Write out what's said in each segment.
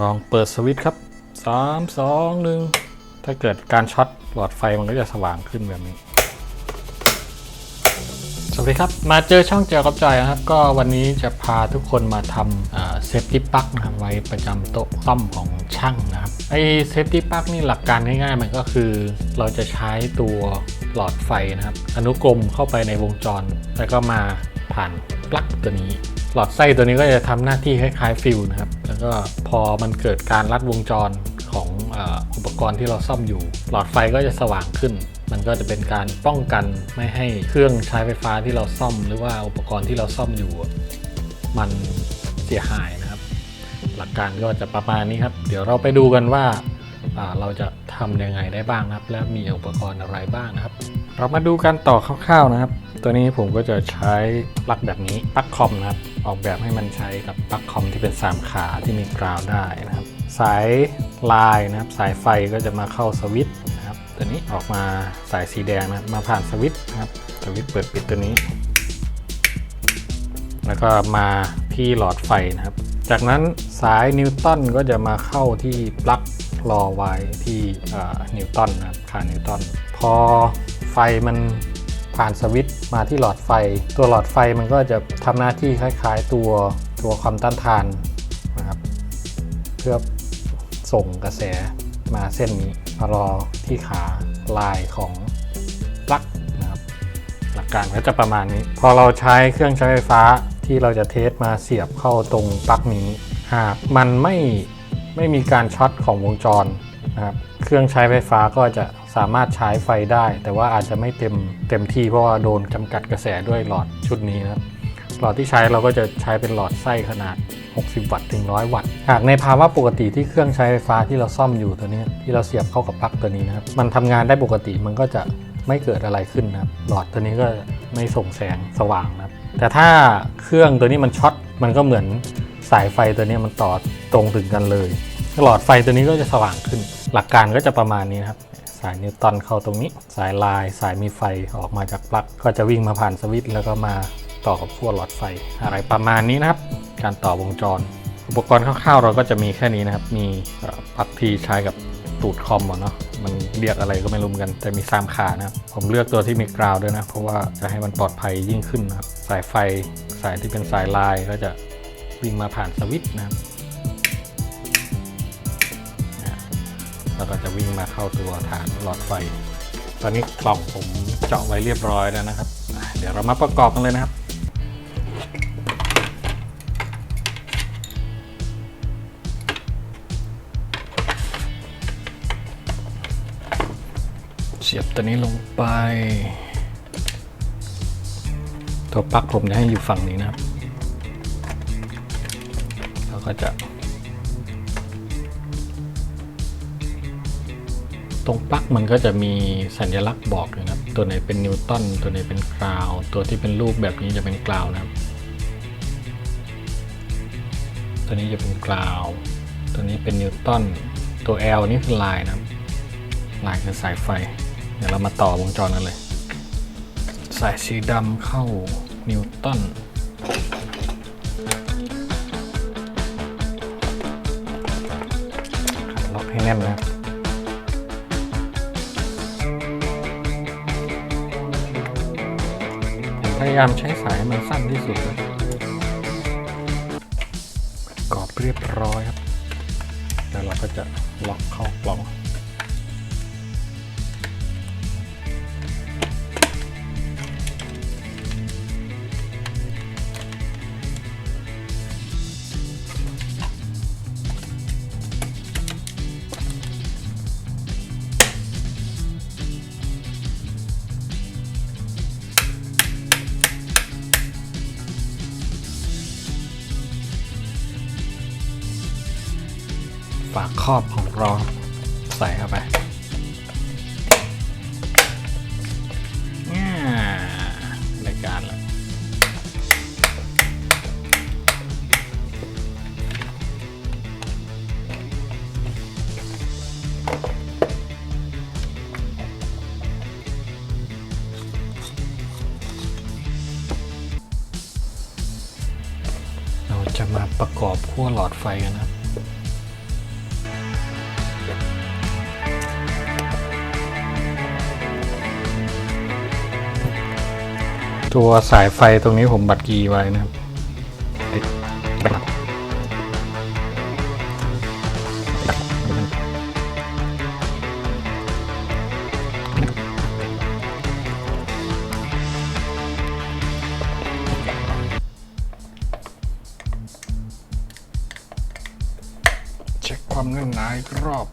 ลองเปิดสวิตช์ครับ 3 2 1 ถ้าเกิดการช็อตหลอดไฟมันก็จะสว่างขึ้นแบบนี้ สวัสดีครับ มาเจอช่องเจอกับจอยนะครับ ก็วันนี้จะพาทุกคนมาทำเซฟตี้ปลั๊กนะครับไว้ประจำโต๊ะซ่อมของช่างนะครับ ไอเซฟตี้ปลั๊กนี่หลักการง่ายๆ มันก็คือ เราจะใช้ตัวหลอดไฟนะครับ อนุกรมเข้าไปในวงจร แล้วก็มาผ่านปลั๊กตัวนี้ หลอดไส้ตัวนี้ก็จะทำหน้าที่คล้ายๆฟิวนะครับ แล้วก็พอมันเกิดการลัดวงจรของอ,อุปกรณ์ที่เราซ่อมอยู่ หลอดไฟก็จะสว่างขึ้น มันก็จะเป็นการป้องกันไม่ให้เครื่องใช้ไฟฟ้าที่เราซ่อม หรือว่าอุปกรณ์ที่เราซ่อมอยู่ มันเสียหายนะครับ หลักการก็จะประมาณนี้ครับ เดี๋ยวเราไปดูกันว่าเราจะทำยังไงได้บ้างนะครับ และมีอุปกรณ์อะไรบ้างนะครับ เรามาดูกันต่อคร่าวๆนะครับ ตัวนี้ผมก็จะใช้ปลั๊กแบบนี้ปลั๊กคอมนะครับ ออกแบบให้มันใช้กับปลั๊กคอมที่เป็น 3 ขาที่มีกราวได้นะครับ สายลายนะครับ สายไฟก็จะมาเข้าสวิตช์นะครับ ตัวนี้ออกมาสายสีแดงนะมาผ่านสวิตช์นะครับ สวิตช์เปิดปิดตัวนี้ แล้วก็มาที่หลอดไฟนะครับ จากนั้นสายนิวตันก็จะมาเข้าที่ปลั๊กรอไว้ที่นิวตันนะครับขานิวตันพอไฟมัน ผ่านสวิตช์มาที่หลอดไฟ ตัวหลอดไฟมันก็จะทำหน้าที่คล้ายๆ ตัวตัวความต้านทานนะครับเพื่อส่งกระแสมาเส้นนี้มารอที่ขาลายของปลั๊กนะครับ หลักการก็จะประมาณนี้ พอเราใช้เครื่องใช้ไฟฟ้าที่เราจะเทสมาเสียบเข้าตรงปลั๊กนี้หากมันไม่ไม่มีการช็อตของวงจรนะครับ เครื่องใช้ไฟฟ้าก็จะ สามารถใช้ไฟได้ แต่ว่าอาจจะไม่เต็มเต็มที่เพราะว่าโดนจำกัดกระแสด้วยหลอดชุดนี้นะครับหลอดที่ใช้เราก็จะใช้เป็นหลอดไส้ขนาด 60 วัตต์ถึง 100 วัตต์ หากในภาวะปกติที่เครื่องใช้ไฟฟ้าที่เราซ่อมอยู่ตัวนี้ที่เราเสียบเข้ากับปลั๊กตัวนี้นะครับ มันทำงานได้ปกติมันก็จะไม่เกิดอะไรขึ้นนะครับ หลอดตัวนี้ก็ไม่ส่งแสงสว่างนะครับ แต่ถ้าเครื่องตัวนี้มันช็อต มันก็เหมือนสายไฟตัวนี้มันต่อตรงถึงกันเลย หลอดไฟตัวนี้ก็จะสว่างขึ้น หลักการก็จะประมาณนี้นะครับายนิวตันเข้าตรงนี้ สายลายสายมีไฟออกมาจากปลั๊กก็จะวิ่งมาผ่านสวิตช์แล้วก็มาต่อกับขั้วหลอดไฟ อะไรประมาณนี้นะครับ การต่อวงจร อุปกรณ์คร่าวๆเราก็จะมีแค่นี้นะครับ มีปลั๊กที่ใช้กับตูดคอมเนาะมันเรียกอะไรก็ไม่รู้กัน แต่มีสามขานะครับผมเลือกตัวที่มีกราวด้วยนะ เพราะว่าจะให้มันปลอดภัยยิ่งขึ้นนะครับ สายไฟสายที่เป็นสายลายก็จะวิ่งมาผ่านสวิตช์นะครับ แล้วก็จะวิ่งมาเข้าตัวฐานหลอดไฟ ตอนนี้กล่องผมเจาะไว้เรียบร้อยแล้วนะครับ เดี๋ยวเรามาประกอบกันเลยนะครับเสียบตัวนี้ลงไป ตัวปลั๊กผมจะให้อยู่ฝั่งนี้นะครับ แล้วก็จะ ตรงปลั๊กมันก็จะมีสัญลักษณ์บอกนะครับ ตัวไหนเป็นนิวตันตัวไหนเป็นกราว ตัวที่เป็นรูปแบบนี้จะเป็นกราวนะครับ ตัวนี้จะเป็นกราว ตัวนี้เป็นนิวตันตัว L นี่คือลายนะครับลายคือสายไฟ เดี๋ยวเรามาต่อวงจรกันเลย สายสีดำเข้านิวตันล็อกให้แน่นนะครับ ยายามใช้สายมันสั้นที่สุดนะกรอบเรียบร้อยครับ แล้วเราก็จะล็อกเข้ากล่อง ฝากครอบของเราใส่เข้าไปเนี่ยรายการล้วเราจะมาประกอบขั้วหลอดไฟกันนะครับ ตัวสายไฟตรงนี้ผมบัดกีไว้นะครับติดบัดเช็คความแน่นหนาอีกรอบ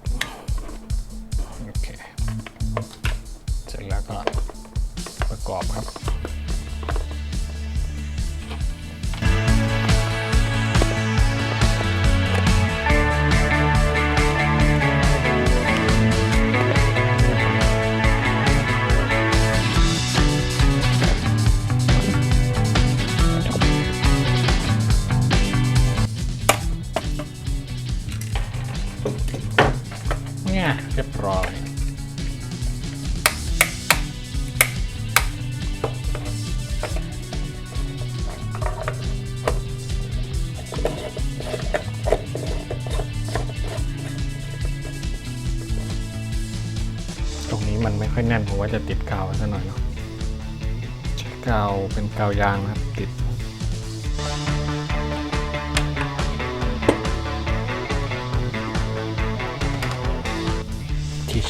เรียบร้อยตรงนี้มันไม่ค่อยแน่นผมว่าจะติดกาวไว้สักหน่อยเนาะใช้กาวเป็นกาวยางนะครับติด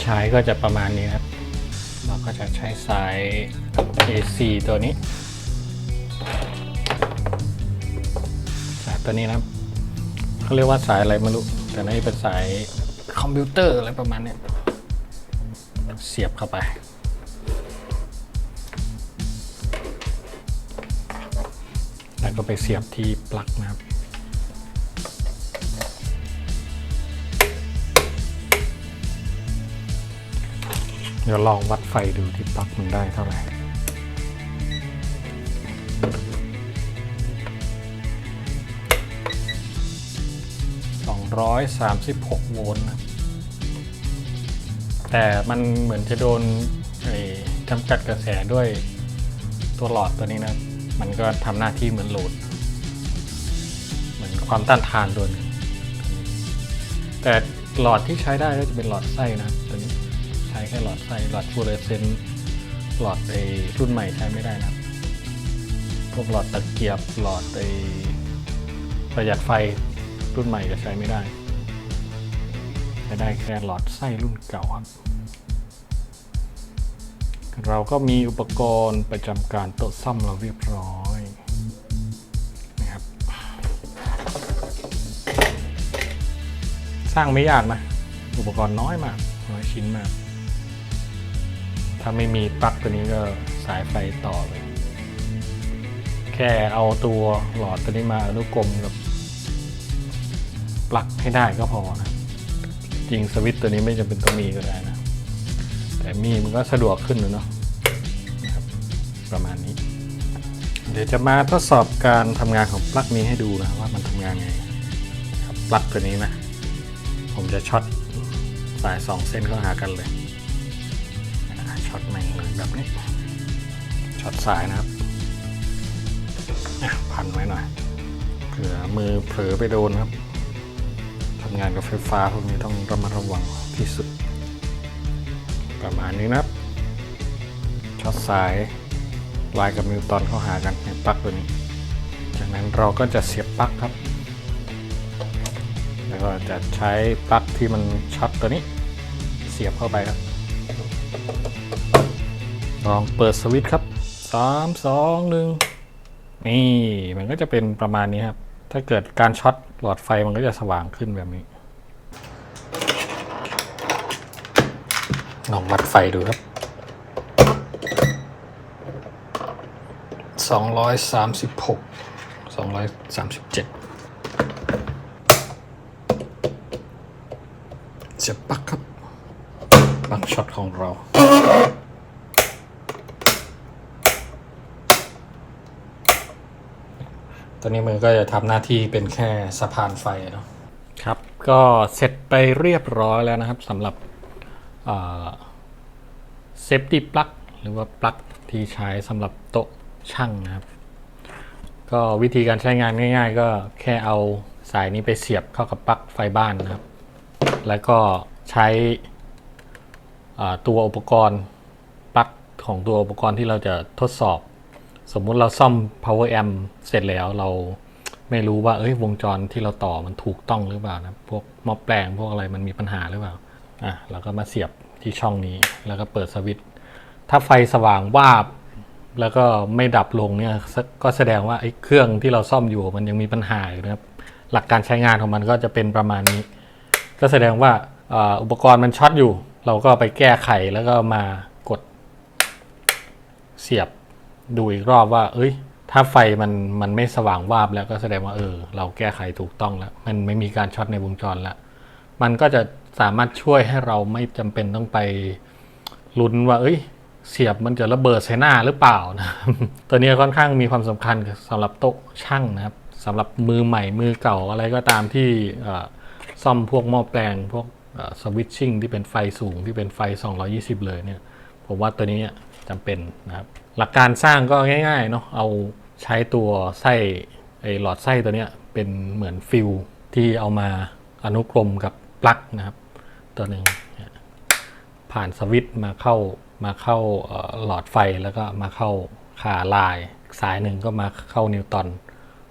ใช้ก็จะประมาณนี้ครับ เราก็จะใช้สาย AC ตัวนี้ สายตัวนี้นะครับเขาเรียกว่าสายอะไรไม่รู้ แต่นี่เป็นสายคอมพิวเตอร์อะไรประมาณนี้เสียบเข้าไปแล้วก็ไปเสียบที่ปลั๊กนะครับ เดี๋ยวลองวัดไฟดูที่ปลั๊กมันได้เท่าไหร่236โวลต์นะแต่มันเหมือนจะโดนไอ้จำกัดกระแสด้วยตัวหลอดตัวนี้นะ มันก็ทำหน้าที่เหมือนโหลด เหมือนความต้านทานตัวหนึงแต่หลอดที่ใช้ได้ก็จะเป็นหลอดไส้นะตัวนี้ ใช้แค่หลอดไส้หลอดฟลูออเรสเซนต์หลอดไอรุ่นใหม่ใช้ไม่ได้นะครับ พวกหลอดตะเกียบหลอดไอประหยัดไฟรุ่นใหม่ก็ใช้ไม่ได้ใช้ได้แค่หลอดไส้รุ่นเก่าครับ เราก็มีอุปกรณ์ประจำการโต๊ะซ่อมเราเรียบร้อยนะครับ สร้างไม่ยากนะ อุปกรณ์น้อยมากน้อยชิ้นมาก ถ้าไม่มีปลั๊กตัวนี้ก็สายไฟต่อเลยแค่เอาตัวหลอดตัวนี้มาอนุกรมกับปลั๊กให้ได้ก็พอนะจริงสวิตตัวนี้ไม่จำเป็นต้องมีก็ได้นะ แต่มีมันก็สะดวกขึ้นนะเนาะประมาณนี้ เดี๋ยวจะมาทดสอบการทำงานของปลั๊กนี้ให้ดูนะว่ามันทำงานไงปลั๊กตัวนี้นะ ผมจะช็อตสายสองเส้นเข้าหากันเลย ช็อตแม่งแบบนี้ช็อตสายนะครับพันไว้หน่อยเผื่อมือเผลอไปโดนครับทำงานกับไฟฟ้าพวกนี้ต้องระมัดระวังที่สุด ประมาณนี้นะครับช็อตสายลายกับนิวตอนเข้าหากันในปลั๊กตัวนี้ จากนั้นเราก็จะเสียบปลั๊กครับ แล้วก็จะใช้ปลั๊กที่มันช็อตตัวนี้ เสียบเข้าไปครับ ลองเปิดสวิตช์ครับ3 2 1นี่มันก็จะเป็นประมาณนี้ครับ ถ้าเกิดการช็อตหลอดไฟมันก็จะสว่างขึ้นแบบนี้ ลองวัดไฟดูครับ236 237เสียบปลั๊กครับปลั๊กช็อตของเรา ตัวนี้มันก็จะทำหน้าที่เป็นแค่สะพานไฟเนาะครับ ก็เสร็จไปเรียบร้อยแล้วนะครับสำหรับเซฟตี้ปลั๊กหรือว่าปลั๊กที่ใช้สำหรับโต๊ะช่างนะครับ ก็วิธีการใช้งานง่าย ๆ ก็แค่เอาสายนี้ไปเสียบเข้ากับปลั๊กไฟบ้านนะครับ แล้วก็ใช้อ่าตัวอุปกรณ์ปลั๊กของตัวอุปกรณ์ที่เราจะทดสอบ สมมุติเราซ่อม power amp เสร็จแล้วเราไม่รู้ว่า เอ้ยวงจรที่เราต่อมันถูกต้องหรือเปล่านะ พวกมอแปลงพวกอะไรมันมีปัญหาหรือเปล่า อะเราก็มาเสียบที่ช่องนี้ แล้วก็เปิดสวิตช์ ถ้าไฟสว่างวาบ แล้วก็ไม่ดับลงเนี่ย ก็แสดงว่าไอ้เครื่องที่เราซ่อมอยู่มันยังมีปัญหาอยู่นะครับ หลักการใช้งานของมันก็จะเป็นประมาณนี้ ก็แสดงว่าอุปกรณ์มันช็อตอยู่ เราก็ไปแก้ไขแล้วก็มากดเสียบ ดูอีกรอบว่า เอ้ย ถ้าไฟมันมันไม่สว่างวาบแล้วก็แสดงว่าเออ เราแก้ไขถูกต้องแล้ว มันไม่มีการช็อตในวงจรแล้ว มันก็จะสามารถช่วยให้เราไม่จำเป็นต้องไปลุ้นว่า เอ้ย เสียบมันจะระเบิดใส่หน้าหรือเปล่านะตัวนี้ค่อนข้างมีความสำคัญสำหรับโต๊ะช่างนะครับสำหรับมือใหม่มือเก่าอะไรก็ตามที่ซ่อมพวกหม้อแปลงพวกสวิตชิ่งที่เป็นไฟสูงที่เป็นไฟ 220 เลยเนี่ย ผมว่าตัวนี้จำเป็นนะครับ หลักการสร้างก็ง่ายๆเนาะเอาใช้ตัวไส้ไอหลอดไส้ตัวเนี้ยเป็นเหมือนฟิลที่เอามาอนุกรมกับปลั๊กนะครับ ตัวหนึ่งผ่านสวิตช์มาเข้ามาเข้าหลอดไฟแล้วก็มาเข้าขาลาย สายหนึ่งก็มาเข้านิวตัน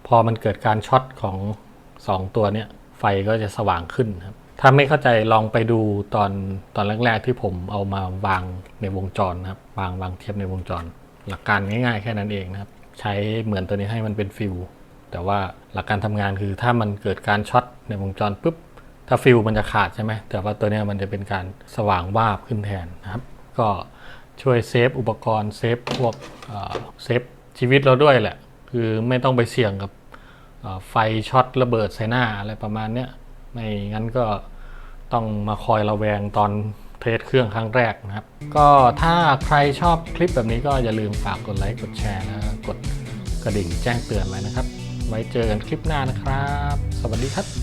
พอมันเกิดการช็อตของ 2 ตัวเนี้ยไฟก็จะสว่างขึ้นครับถ้าไม่เข้าใจลองไปดูตอนตอนแรกๆที่ผมเอามาวางในวงจรนะครับวางวางเทียบในวงจร หลักการง่ายๆ แค่นั้นเองนะครับ ใช้เหมือนตัวนี้ให้มันเป็นฟิลแต่ว่าหลักการทำงานคือถ้ามันเกิดการช็อตในวงจรปุ๊บ ถ้าฟิลมันจะขาดใช่ไหมแต่ว่าตัวนี้มันจะเป็นการสว่างวาบขึ้นแทนนะครับ ก็ช่วยเซฟอุปกรณ์เซฟพวกเซฟชีวิตเราด้วยแหละ คือไม่ต้องไปเสี่ยงกับไฟช็อตระเบิดใส่หน้าอะไรประมาณเนี้ยไม่งั้นก็ต้องมาคอยระแวงตอน เทสเครื่องครั้งแรกนะครับ ก็ถ้าใครชอบคลิปแบบนี้ก็อย่าลืมฝากกดไลค์กดแชร์แล้วก็กดกระดิ่งแจ้งเตือนไว้นะครับ ไว้เจอกันคลิปหน้านะครับ สวัสดีครับ